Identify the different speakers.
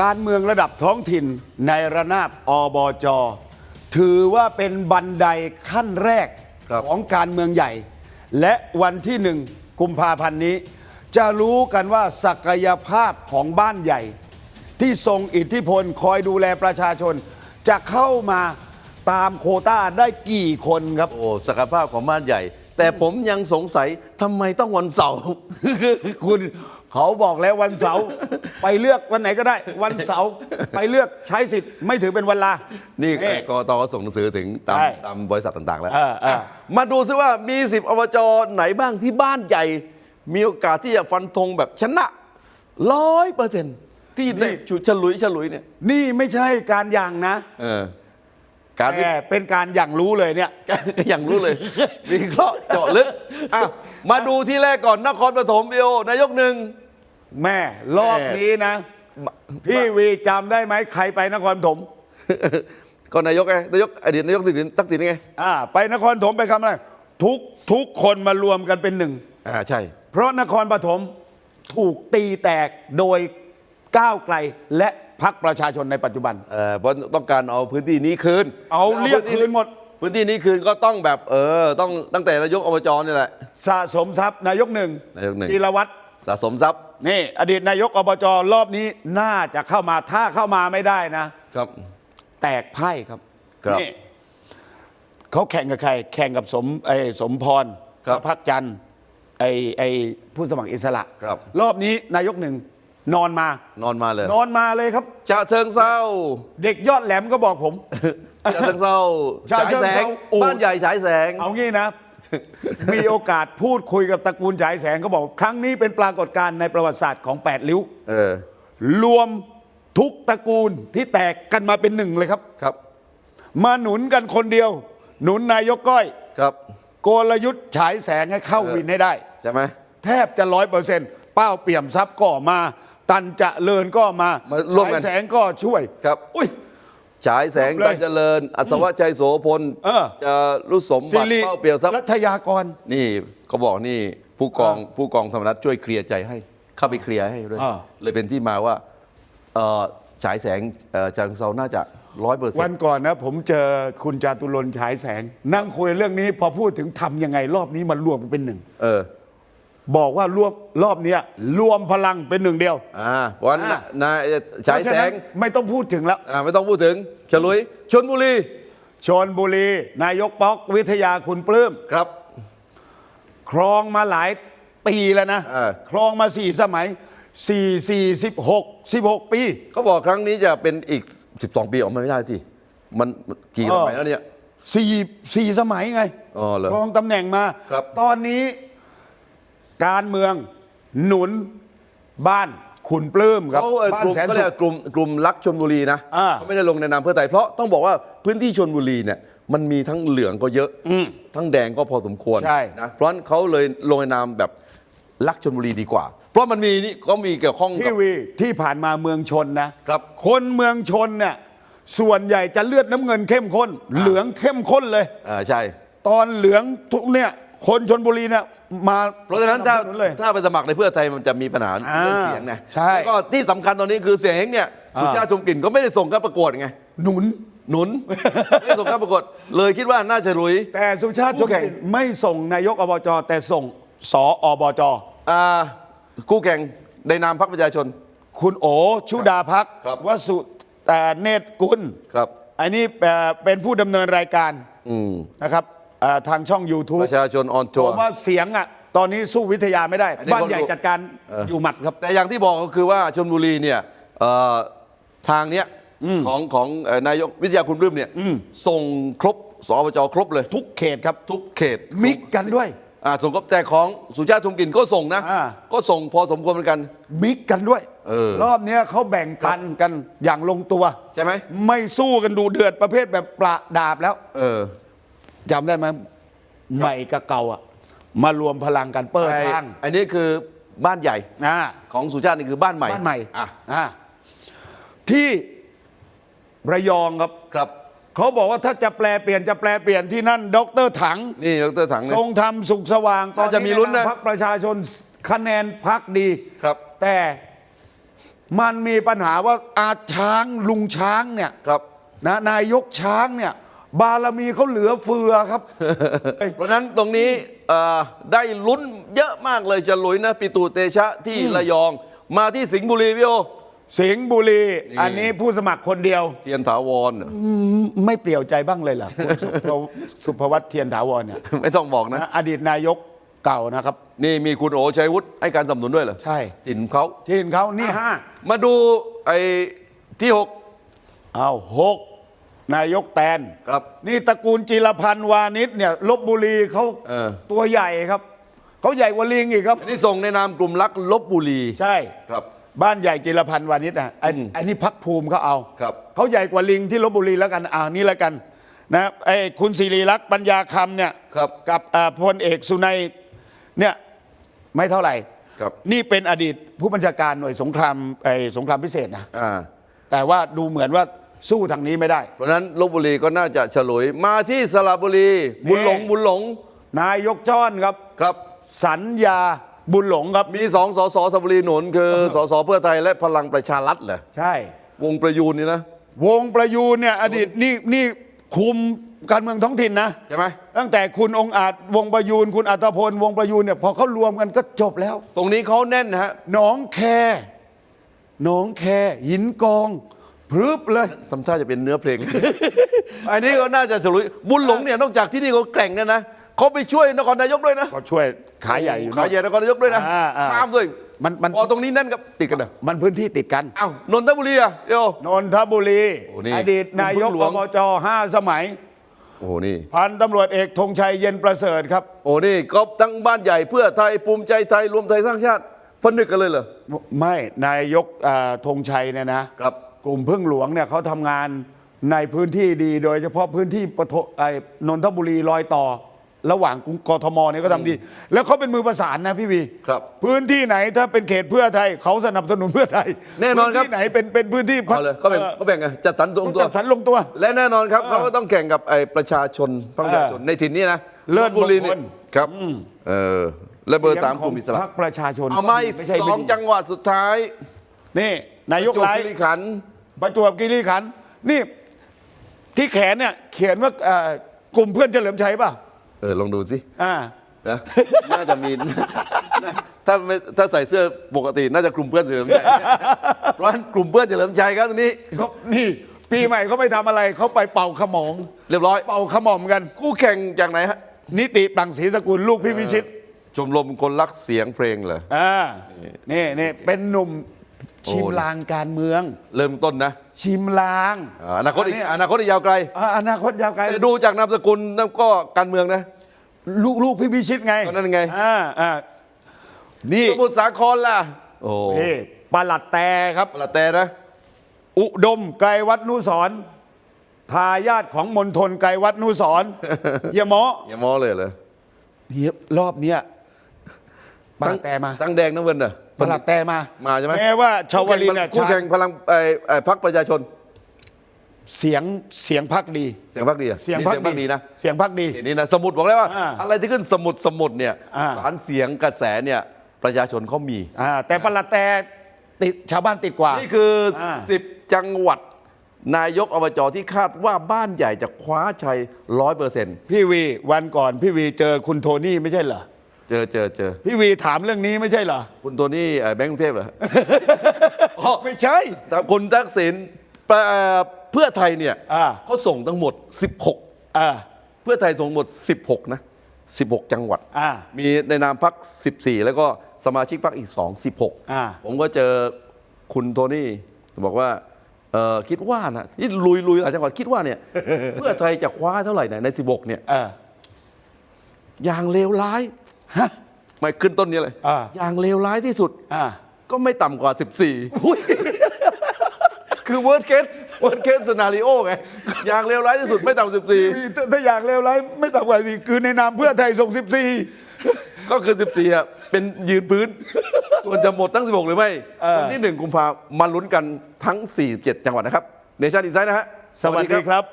Speaker 1: การเมืองระดับท้องถิ่นในระนาบอบจ ถือว่าเป็นบันไดขั้นแรก
Speaker 2: ครับ
Speaker 1: ของการเมืองใหญ่ และวันที่หนึ่งกุมภาพันธ์นี้ จะรู้กันว่าศักยภาพของบ้านใหญ่ ที่ทรงอิทธิพลคอยดูแลประชาชน จะเข้ามาตามโควต้าได้กี่คนครับ
Speaker 2: โอ้ศักยภาพของบ้านใหญ่ แต่ผมยังสงสัยทำไมต้องวันเสาร์
Speaker 1: คุณ เขาบอกแล้ววันเสาร์ไปเลือกวันไหนก็ได้ วันเสาร์ไปเลือกใช้สิทธิ์ไม่ถือเป็นวันลา
Speaker 2: นี่
Speaker 1: เอ๊ะ
Speaker 2: กรกตก็ส่งหนังสือถึงตาม
Speaker 1: ใช่
Speaker 2: ตามบริษัทต่าง ๆ แล้ว
Speaker 1: เออเออะ
Speaker 2: มาดูซิว่ามีสิบอบจไหนบ้างที่บ้านใหญ่ มีโอกาสที่จะฟันธงแบบชนะร้อยเปอร์เซ็นต์ที่ได้ฉุดฉลุยฉลุยเนี่ย
Speaker 1: นี่ไม่ใช่การอย่างนะ
Speaker 2: เออ การวิ
Speaker 1: แต่เป็นการอย่างรู้เลยเนี่ย
Speaker 2: ก็ยังรู้เลยมีเคราะห์เจาะลึกอะมาดูที่แรกก่อนนครปฐมวิโอนายกหนึ่ง
Speaker 1: แม่รอบนี้นะ พี่วีจำได้ไหมใครไปนครปฐม
Speaker 2: ก็นายกไงนายกอดีตนายกทักษิณทักษิณไง
Speaker 1: อ่าไปนครปฐมไปคำอะไรทุกทุกคนมารวมกันเป็นหนึ่ง
Speaker 2: อ่าใช่
Speaker 1: เพราะนครปฐมถูกตีแตกโดยก้าวไกลและ พักประชาชนในปัจจุบัน
Speaker 2: เอ่อเพราะต้องการเอาพื้นที่นี้คืน
Speaker 1: เอาเรียกคืนหมด
Speaker 2: พื้นที่นี้คืนก็ต้องแบบเออต้องตั้งแต่นายกอบจนี่แหละ
Speaker 1: สะสมทรัพย์นายกหนึ่ง
Speaker 2: นายกหนึ่ง
Speaker 1: จิรวัตร
Speaker 2: สะสมทรัพย์
Speaker 1: นี่ อดีตนายกอบจรอบนี้น่าจะเข้ามาถ้าเข้ามาไม่ได้นะ
Speaker 2: ครับ
Speaker 1: แตกไพ่ครับ
Speaker 2: ครับ
Speaker 1: นี่เขาแข่งกับใคร แข่งกับสมไอ้สมพร
Speaker 2: ครับ
Speaker 1: พักจันทร์ไอ้ไอ้ผู้สมัครอิสระ
Speaker 2: ครับ
Speaker 1: รอบนี้นายกหนึ่ง นอนมา
Speaker 2: นอนมาเลย
Speaker 1: นอนมาเลยครับ
Speaker 2: ชาเชิงเศร้า
Speaker 1: เด็กยอดแหลมก็บอกผม
Speaker 2: ชาเชิงเศร้า
Speaker 1: ฉะเชิง
Speaker 2: แส
Speaker 1: เทรางโอ้
Speaker 2: บ้านใหญ่ฉายแสง
Speaker 1: เอางี้นะ มีโอกาสพูดคุยกับตระกูลฉายแสงเขาบอก ครั้งนี้เป็นปรากฏการณ์ในประวัติศาสตร์ของ8ริ้ว
Speaker 2: เออ
Speaker 1: รวมทุกตระกูลที่แตกกันมาเป็นหนึ่งเลยครับ
Speaker 2: ครับ
Speaker 1: มาหนุนกันคนเดียว หนุนนายกก้อย
Speaker 2: ครับ
Speaker 1: โกลยุทธ์ฉายแสงให้เข้าวินให้ได้
Speaker 2: ใช่ไหม
Speaker 1: แทบจะร้อยเปอร์เซ็นต์เป้าเปี่ยมทรัพย์ก็มา ตันจะเลินก็มา
Speaker 2: มาร่วม
Speaker 1: ฉาย
Speaker 2: กัน
Speaker 1: แสงก็ช่วย
Speaker 2: ครับ
Speaker 1: อุ้ย
Speaker 2: ฉายแสง
Speaker 1: เลย
Speaker 2: ตันเจริญ อัศวชัยโสพล
Speaker 1: เออ
Speaker 2: จะรุสม
Speaker 1: สิ
Speaker 2: บัติ
Speaker 1: ริ
Speaker 2: เป้าเปรียวทรัพย์
Speaker 1: รัฐยากร
Speaker 2: นี่เขาบอกนี่ผู้กองผู้กองธรรมนัฐช่วยเคลียร์ใจให้ เข้าไปเคลียร์ให้ด้วย
Speaker 1: อ่า
Speaker 2: เลยเป็นที่มาว่าเอ่อฉายแสงเอ่อจังเซาน่าจะร้อยเปอร์เซ็น
Speaker 1: วัน
Speaker 2: ต์
Speaker 1: ก่อนนะผมเจอคุณจาตุรนต์ฉายแสง นั่งคุยเรื่องนี้พอพูดถึงทำยังไงรอบนี้มันรวมเป็นหนึ่ง
Speaker 2: เออ
Speaker 1: บอกว่ารวมรอบเนี้ยรวมพลังเป็นหนึ่งเดียว
Speaker 2: อ่าวัน
Speaker 1: อ่า
Speaker 2: นายฉาย
Speaker 1: เพระ
Speaker 2: แส
Speaker 1: ฉะนั้
Speaker 2: ง
Speaker 1: นไม่ต้องพูดถึงแล้ว
Speaker 2: อ่าไม่ต้องพูดถึงฉลุยชนบุรี
Speaker 1: ชนบุรี นายกป๊อกวิทยาคุณปลื้ม
Speaker 2: ครับ
Speaker 1: ครองมาหลายปีแล้วนะ
Speaker 2: เออ
Speaker 1: ครองมาสี่สมัยสี่สี่สิบหกสิบหกปี
Speaker 2: เขาบอกครั้งนี้จะเป็นอีก 12 ปีออกมาไม่ได้ที่มันมันกี่
Speaker 1: เออ
Speaker 2: สมัยแล้วเนี่ย
Speaker 1: สี่สี่สมัยไง
Speaker 2: อ๋อเหรอ
Speaker 1: ครองตำแหน่งมา
Speaker 2: ครับ
Speaker 1: ตอนนี้ การเมืองหนุนบ้านคุณปลื้มครับ
Speaker 2: เขาเอ่อ
Speaker 1: บ้ากน
Speaker 2: ลุ่ม
Speaker 1: แสน
Speaker 2: เขา
Speaker 1: สุ
Speaker 2: เรีย
Speaker 1: ข
Speaker 2: กกลุ่มกลุ่มรักชนบุรีนะ
Speaker 1: อ่า
Speaker 2: เขาไม่ได้ลงในนามเพื่อไทยเพราะต้องบอกว่าพื้นที่ชนบุรีเนี่ยมันมีทั้งเหลืองก็เยอะทั้งแดงก็พอสมควร
Speaker 1: ใช่
Speaker 2: นะเพราะฉะนั้นเขาเลยลงในนามแบบรักชนบุรีดีกว่า เพราะมันมีนี่เขามีเกี่ยวข้องกับ
Speaker 1: พี่วีที่ผ่านมาเมืองชนนะครับ คนเมืองชนเนี่ยส่วนใหญ่จะเลือดน้ำเงินเข้มข้น เหลืองเข้มข้นเลย
Speaker 2: อ่าใช่
Speaker 1: ตอนเหลืองทุกเนี่ยคนชนบุรีเนี่ยมา
Speaker 2: เพราะฉะนั้นถ้า
Speaker 1: สบสเลย
Speaker 2: ถ้าไปสมัครในเพื่อไทยมันจะมีปัญหา
Speaker 1: อ่า
Speaker 2: เรื่องเสียงไง
Speaker 1: ใช่
Speaker 2: แล้วก็ที่สำคัญตอนนี้คือเสียงเนี่ย
Speaker 1: อ่า
Speaker 2: สุชาติชมกลิ่นก็ไม่ได้ส่งเข้าประกวดไง
Speaker 1: หนุน
Speaker 2: หนุน ไม่ได้ส่งเข้าประกวดเลยคิดว่าน่าจะลุย
Speaker 1: แต่สุชาติช
Speaker 2: คู่
Speaker 1: ม
Speaker 2: แข่ง
Speaker 1: กลิ่นไม่ส่งนายกอบจแต่ส่งสออบจ
Speaker 2: อ่าคู่แข่งในนามพรรคประชาชน
Speaker 1: คุณโอชุดาพัก
Speaker 2: ครับ
Speaker 1: วสุแต่เนตรกุล
Speaker 2: ครับ
Speaker 1: อันนี้เอ่อเป็นผู้ดำเนินรายการ
Speaker 2: อืม
Speaker 1: นะครับ เอ่อทางช่อง
Speaker 2: ป
Speaker 1: YouTube
Speaker 2: ระชาชนออน
Speaker 1: ผ
Speaker 2: ทัวร์
Speaker 1: มว่าเสียงอะตอนนี้สู้วิทยาไม่ได้
Speaker 2: อันนี้
Speaker 1: บ้านใหญ่
Speaker 2: เขาดู
Speaker 1: จัดการ
Speaker 2: เออ
Speaker 1: อยู่หมัดครับ
Speaker 2: แต่อย่างที่บอกก็คือว่าชนบุรีเนี่ยเอ่อทางเนี้ยของของเอ่อนายกวิทยาคุณปลื้มเนี่ยส่งครบสอบจครบเลย
Speaker 1: ทุกเขตครับ
Speaker 2: ทุกเขต
Speaker 1: มิกกันด้วย
Speaker 2: อ่าส่งครบแต่ของสุชาติชมกลิ่นก็ส่งนะ
Speaker 1: อ่า
Speaker 2: ก็ส่งพอสมควรเหมือนกัน
Speaker 1: มิกกันด้วย
Speaker 2: เออ
Speaker 1: รอบเนี้ยเขาแบ่งปันกันอย่างลงตัว
Speaker 2: ใช่ไหม
Speaker 1: ไม่สู้กันดูเดือดประเภทแบบปราดาบแล้ว
Speaker 2: เออ
Speaker 1: จำได้ไหมใหม่กับเก่าอะมารวมพลังกันเปิด
Speaker 2: ไอ้
Speaker 1: ทาง
Speaker 2: อันนี้คือบ้านใหญ่
Speaker 1: อ่า
Speaker 2: ของสุชาตินี่คือบ้านใหม่
Speaker 1: บ้านใหม่
Speaker 2: อะ
Speaker 1: อ่าที่ระยองครับ
Speaker 2: ครับ
Speaker 1: เขาบอกว่าถ้าจะแปลเปลี่ยนจะแปลเปลี่ยนที่นั่นดรถัง
Speaker 2: นี่ดรถัง
Speaker 1: ท
Speaker 2: เนี่ย
Speaker 1: รงธรรมสุขสว่าง
Speaker 2: น่าจะมีลุ้นนะ
Speaker 1: พักประชาชนคะแนนพักดี
Speaker 2: ครับ
Speaker 1: แต่มันมีปัญหาว่าอาช้างลุงช้างเนี่ย
Speaker 2: ครับ
Speaker 1: นะนายกช้างเนี่ย บารมีเขาเหลือเฟือครับ
Speaker 2: เพราะฉะนั้นตรงนี้เอ่อได้ลุ้นเยอะมากเลยจะหลุยนะปิตูเตชะที่ระยอง มาที่สิงห์บุรีพี่โอ
Speaker 1: สิงห์บุรี
Speaker 2: นี่
Speaker 1: อันนี้ผู้สมัครคนเดียว
Speaker 2: เทียนถาวร
Speaker 1: ไม่เปลี่ยวใจบ้างเลยเหรอคุณสุภสุภวัตเทียนถาวรเนี่ย
Speaker 2: ไม่ต้องบอกนะ
Speaker 1: นะอดีตนายกเก่านะครับ
Speaker 2: นี่มีคุณโอชัยวุฒิให้การสนับสนุนด้วยเหรอ
Speaker 1: ใช่
Speaker 2: ถิ่นเขา
Speaker 1: ที่เห็นเขานี่ห้า
Speaker 2: มาดูไอ้ที่หก
Speaker 1: เอาหก นายกแตน
Speaker 2: ครับ
Speaker 1: นี่ตระกูลจิรพันธ์วานิชเนี่ยลบบุรีเขา
Speaker 2: เออ
Speaker 1: ตัวใหญ่ครับเขาใหญ่กว่าลิงอีกครับ
Speaker 2: อันนี้ส่งในนามกลุ่มรักลบบุรี
Speaker 1: ใช่
Speaker 2: ครับ
Speaker 1: บ้านใหญ่จิรพันธ์วานิชอะไอ้
Speaker 2: อืม
Speaker 1: ไอ้นี่พักภูมิเขาเอา
Speaker 2: ครับ
Speaker 1: เขาใหญ่กว่าลิงที่ลบบุรีแล้วกันอ่านี่แล้วกันนะไอ้คุณศิริลักษณ์ปัญญาคำเนี่ย
Speaker 2: ครับ
Speaker 1: กับอ่าพลเอกสุนัยเนี่ยไม่เท่าไหร่
Speaker 2: ครับ
Speaker 1: นี่เป็นอดีตผู้บัญชาการหน่วยสงครามไอ้สงครามพิเศษนะ
Speaker 2: อ่า
Speaker 1: แต่ว่าดูเหมือนว่า สู้ทางนี้ไม่ได้
Speaker 2: เพราะฉะนั้นลบบุรีก็น่าจะฉลุยมาที่สระบุรีบุญหลง
Speaker 1: นี่
Speaker 2: บุญหลง
Speaker 1: นายกจ้อนครับ
Speaker 2: ครับ
Speaker 1: สัญญาบุญหลงครับ
Speaker 2: มีสองสสสระบุรีหนุนคือสสเพื่อไทยและพลังประชารัฐเหรอ
Speaker 1: ใช่
Speaker 2: วงประยูนนี่นะ
Speaker 1: วงประยูนเนี่ยอดีตนี่นี่คุมการเมืองท้องถิ่นนะ
Speaker 2: ใช่ไหม
Speaker 1: ตั้งแต่คุณองค์อาจวงประยูน คุณอัตพลวงประยูนเนี่ยพอเขารวมกันก็จบแล้ว
Speaker 2: ตรงนี้เขาแน่นนะฮะ
Speaker 1: หนองแคหนองแคหินกอง พรึบเลย
Speaker 2: ทำท่าจะเป็นเนื้อเพลง อันนี้ก็น่าจะฉลุยบุญหลงเนี่ยนอกจากที่นี่เขาแกร่งเนี่ยนะเขาไปช่วยนครนายกด้วยนะ
Speaker 1: ก็ช่วยขาใหญ่อยู่
Speaker 2: ขา
Speaker 1: นะ
Speaker 2: ใหญ่นครนายกด้วยนะ
Speaker 1: อ่าอ่า
Speaker 2: ข้ามด้วย
Speaker 1: มันมัน
Speaker 2: พอตรงนี้แน่นกับติดกันนะ
Speaker 1: มันพื้นที่ติดกัน
Speaker 2: อ้าวนนทบุรีอะโย
Speaker 1: นนทบุรี
Speaker 2: โอ้นี่
Speaker 1: อดีตนายก
Speaker 2: คุณพึ่งหล
Speaker 1: อ
Speaker 2: วง
Speaker 1: บจห้าสมัย
Speaker 2: โอ้โหนี่
Speaker 1: พันตำรวจเอกธงชัยเย็นประเสริฐครับ
Speaker 2: โอ้นี่ก็ทั้งบ้านใหญ่เพื่อไทยภูมิใจไทยรวมไทยสร้างชาติพนึกกันเลยเหรอ
Speaker 1: ไม่นายกอ่าธงชัยเนี่ยนะ
Speaker 2: ครับ
Speaker 1: กลุ่มพึ่งหลวงเนี่ยเขาทำงานในพื้นที่ดี โดยเฉพาะพื้นที่ปฐไอ้นนทบุรีรอยต่อ ระหว่างกรุงกทมเนี่ยก็ทำดี แล้วเขาเป็นมือประสานนะพี่วี
Speaker 2: ครับ
Speaker 1: พื้นที่ไหนถ้าเป็นเขตเพื่อไทยเขาสนับสนุนเพื่อไทย
Speaker 2: แน่นอนครับ
Speaker 1: พื้ที่ไหนเป็นเป็นพื้นที่
Speaker 2: เอาเลยเขาแบ่งเขาแบ่งไงจัดสรรตรงตัว
Speaker 1: จัดสรรลงตัว
Speaker 2: และแน่นอนครับเขาก็ต้องแข่งกับไอ้ประชาชนประชาชนในถิ่นนี้นะ
Speaker 1: เลิศ
Speaker 2: ลพบุรีนี่
Speaker 1: มงคล
Speaker 2: ครับเออและเบอร์สาม
Speaker 1: สียง
Speaker 2: กลุ่มอิสระ
Speaker 1: พรรคประชาชน
Speaker 2: เอามาอีก
Speaker 1: ไม่ใช่
Speaker 2: ส
Speaker 1: ไม่
Speaker 2: อง
Speaker 1: ดี
Speaker 2: จังหวัดสุดท้าย
Speaker 1: นี่นายก
Speaker 2: ประจวบ
Speaker 1: ไล
Speaker 2: คี
Speaker 1: ฟ์
Speaker 2: รีขันธ์
Speaker 1: ประจวบคีรีขันธ์นี่ที่แขนเนี่ยเขียนว่าเอ่อกลุ่มเพื่อนเฉลิมชัยป่ะ
Speaker 2: เออลองดูสิ
Speaker 1: อ่า
Speaker 2: นะน่าจะมีถ้าไม่ถ้าใส่เสื้อปกติน่าจะกลุ่มเพื่อนเฉลิมชัยเพราะฉะนั้นกลุ่มเพื่อนเฉลิมชัยครับตรงนี้
Speaker 1: เขานี่ปีใหม่เขาไปทำอะไรเขาไปเป่าขมอง
Speaker 2: เรียบร้อย
Speaker 1: เป่าขมอมกัน
Speaker 2: คู่แข่งจากไหนฮะ
Speaker 1: นิติปังศรีสกุลลูกพี่วิชิต
Speaker 2: ชมรมคนรักเสียงเพลงเหรอ
Speaker 1: อ่านี่นี่เป็นหนุ่ม ชิม
Speaker 2: โอ้
Speaker 1: ลางการเมือง
Speaker 2: เริ่มต้นนะ
Speaker 1: ชิมลาง
Speaker 2: อ่าอนาคตอีก
Speaker 1: เย
Speaker 2: อนาคตอีกยาวไกล
Speaker 1: อ่าอนาคตยาวไกล
Speaker 2: แต่ดูจากนามสกุลนั่นก็การเมืองนะ
Speaker 1: ลูกลูกพี่วิชิตไง
Speaker 2: ก็นั่นไง
Speaker 1: อ่าอ่านี่
Speaker 2: สมุทรสาครล่ะโอ้
Speaker 1: นี่ปลัดแต่ครับ
Speaker 2: ละแต่นะ
Speaker 1: อุดมไกรวัดนุสรณ์ทายาทของมณฑลไกรวัดนุสรณ์เฮียหมอ
Speaker 2: อย่ามอเลยเหรอ
Speaker 1: เฮียรอบเนี้ย ปลัดแต่มา
Speaker 2: ตั้งแดงน้ำเงินน่ะ
Speaker 1: ปลัดแต่มา
Speaker 2: มาใช่ไหม
Speaker 1: แม้ว่าชาวลินเนี่ย
Speaker 2: คู่แข่งพลังไอ้ไอ้พรรคประชาชน
Speaker 1: เสียงเสียงพักดี
Speaker 2: เสียงพรรคดีอะ
Speaker 1: เสียง
Speaker 2: นี่
Speaker 1: พัก
Speaker 2: พรรคดีนะ
Speaker 1: เสียงพักดี
Speaker 2: เห็นนี่นะสมุดบอกแล้วว่า
Speaker 1: อ่า
Speaker 2: อะไรที่ขึ้นสมุดสมุดเนี่ย
Speaker 1: อ่า
Speaker 2: ฐานเสียงกระแสเนี่ยประชาชนเขามี
Speaker 1: อ่าแต่ปลัดแต่ติดชาวบ้านติดกว่า
Speaker 2: นี่คืออา10จังหวัดนายกอบจที่คาดว่าบ้านใหญ่จะคว้าชัยร้อยเปอร์เซ็นต์
Speaker 1: พี่วีวันก่อนพี่วีเจอคุณโทนี่ไม่ใช่เหรอ
Speaker 2: เจอเจอเจอ
Speaker 1: พี่วีถามเรื่องนี้ไม่ใช่เหรอ
Speaker 2: คุณตัวนี้เอ่อแบงก์กรุงเทพเหรอ
Speaker 1: ไม่ใช่
Speaker 2: แต่คุณทักษิณเอ่อเพื่อไทยเนี่ย
Speaker 1: อ่า
Speaker 2: เขาส่งทั้งหมด 16
Speaker 1: อ่า
Speaker 2: เพื่อไทยส่งหมด 16 นะ 16 จังหวัด
Speaker 1: อ่า
Speaker 2: มีในนามพัก 14 แล้วก็สมาชิกพักอีก2 16
Speaker 1: อ่า
Speaker 2: ผมก็เจอคุณโทนี่บอกว่าเอ่อคิดว่านะที่ลุยลุยหลายจังหวัดคิดว่าเนี่ย เพื่อไทยจะคว้าเท่าไหร่นะใน 16 เนี่ย
Speaker 1: อ่า
Speaker 2: อย่างเลวร้าย ไม่ขึ้นต้นนี้เลย
Speaker 1: อ่า
Speaker 2: อย่างเลวร้ายที่สุด
Speaker 1: อ่า
Speaker 2: ก็ไม่ต่ำกว่า 14 คือ worst case worst case scenario ไง อย่างเลวร้ายที่สุดไม่ต่ำกว่า14
Speaker 1: ถ้าถ้าอยากเลวร้ายไม่ต่ำกว่าสิคือในนามเพื่อไทยส่ง14
Speaker 2: ก็คือ 14อะเป็นยืนพื้น ส่วนจะหมดทั้ง 16 หรือไม่
Speaker 1: เออ
Speaker 2: วันที่ 1 กุมภามาลุ้นกันทั้ง 47 จังหวัดนะครับ เนชั่นอินไซด์นะฮะ
Speaker 1: สวัสดีครับ